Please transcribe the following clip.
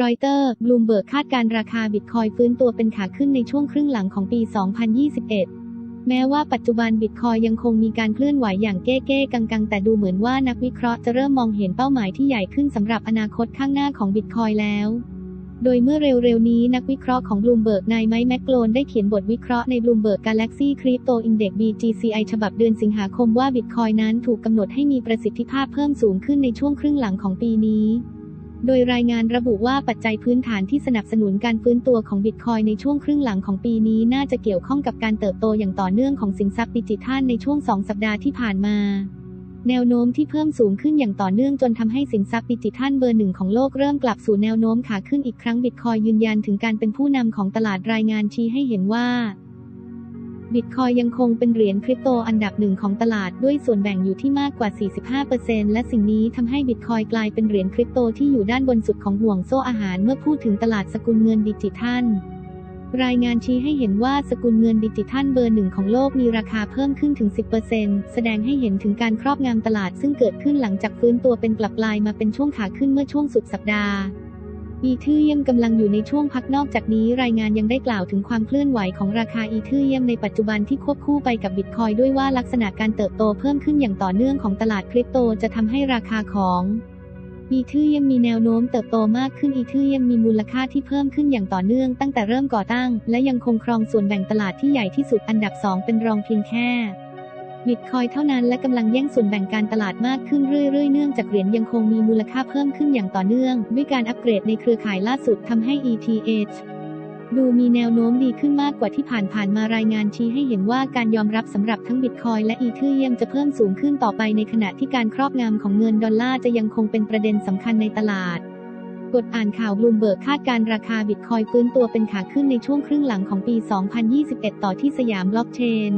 รอยเตอร์ บลูมเบิร์กคาดการราคาบิตคอยฟื้นตัวเป็นขาขึ้นในช่วงครึ่งหลังของปี 2021 แม้ว่าปัจจุบันบิตคอยยังคงมีการเคลื่อนไหวอย่างเก้เก้กังกังแต่ดูเหมือนว่านักวิเคราะห์จะเริ่มมองเห็นเป้าหมายที่ใหญ่ขึ้นสำหรับอนาคตข้างหน้าของบิตคอยแล้ว โดยเมื่อเร็วๆนี้นักวิเคราะห์ของบลูมเบิร์กนายไมค์แมคโลนได้เขียนบทวิเคราะห์ใน Bloomberg Galaxy Crypto Index BGCI ฉบับเดือนสิงหาคมว่าบิตคอยนั้นถูกกำหนดให้มีประสิทธิภาพเพิ่มสูงขึ้นในช่วงครึ่งหลังของปีนี้ โดยรายงานระบุว่าปัจจัยพื้นฐานที่สนับสนุนการฟื้นตัวของบิตคอยในช่วงครึ่งหลังของปีนี้น่าจะเกี่ยวข้องกับการเติบโตอย่างต่อเนื่องของสินทรัพย์ดิจิทัลในช่วง 2 สัปดาห์ที่ผ่านมา แนวโน้มที่เพิ่มสูงขึ้นอย่างต่อเนื่องจนทำให้สินทรัพย์ดิจิทัลเบอร์หนึ่งของโลกเริ่มกลับสู่แนวโน้มขาขึ้นอีกครั้งบิตคอยยืนยันถึงการเป็นผู้นำของตลาดรายงานชี้ให้เห็นว่า บิตคอยยังคงเป็นเหรียญคริปโตอันดับหนึ่งของตลาดด้วยส่วนแบ่งอยู่ที่มากกว่า 45%และสิ่งนี้ทำให้บิตคอยกลายเป็นเหรียญคริปโตที่อยู่ด้านบนสุดของห่วงโซ่อาหารเมื่อพูดถึงตลาดสกุลเงินดิจิทัลรายงานชี้ให้เห็นว่าสกุลเงินดิจิทัลเบอร์หนึ่งของโลกมีราคาเพิ่มขึ้นถึง 10%แสดงให้เห็นถึงการครอบงำตลาดซึ่งเกิดขึ้นหลังจากฟื้นตัวเป็นกลับกลายมาเป็นช่วงขาขึ้นเมื่อช่วงสุดสัปดาห์ อีเทเรียมกำลังอยู่ในช่วงพักนอกจากนี้รายงานยังได้กล่าวถึงความเคลื่อนไหวของราคาอีเทเรียมในปัจจุบันที่ควบคู่ไปกับบิตคอยด้วยว่าลักษณะการเติบโตเพิ่มขึ้นอย่างต่อเนื่องของตลาดคริปโตจะทำให้ราคาของอีเทเรียมมีแนวโน้มเติบโตมากขึ้นอีเทเรียมมีมูลค่าที่เพิ่มขึ้นอย่างต่อเนื่องตั้งแต่เริ่มก่อตั้ง และยังคงครองส่วนแบ่งตลาดที่ใหญ่ที่สุดอันดับ 2 เป็นรองเพียงแค่ บิตคอยเท่านั้นและกำลังแย่งส่วนแบ่งการตลาดมากขึ้นเรื่อยๆ เนื่องจากเหรียญยังคงมีมูลค่าเพิ่มขึ้นอย่างต่อเนื่อง ด้วยการอัปเกรดในเครือข่ายล่าสุดทำให้ ETH ดูมีแนวโน้มดีขึ้นมากกว่าที่ผ่านๆมารายงานชี้ให้เห็นว่าการยอมรับสำหรับทั้งบิตคอยและอีเทเรียมจะเพิ่มสูงขึ้นต่อไปในขณะที่การครอบงำของเงินดอลลาร์จะยังคงเป็นประเด็นสำคัญในตลาดกดอ่านข่าวบลูมเบิร์กคาดการราคาบิตคอยฟื้นตัวเป็นขาขึ้นในช่วงครึ่งหลังของปี 2021 ต่อที่สยามบล็อกเชน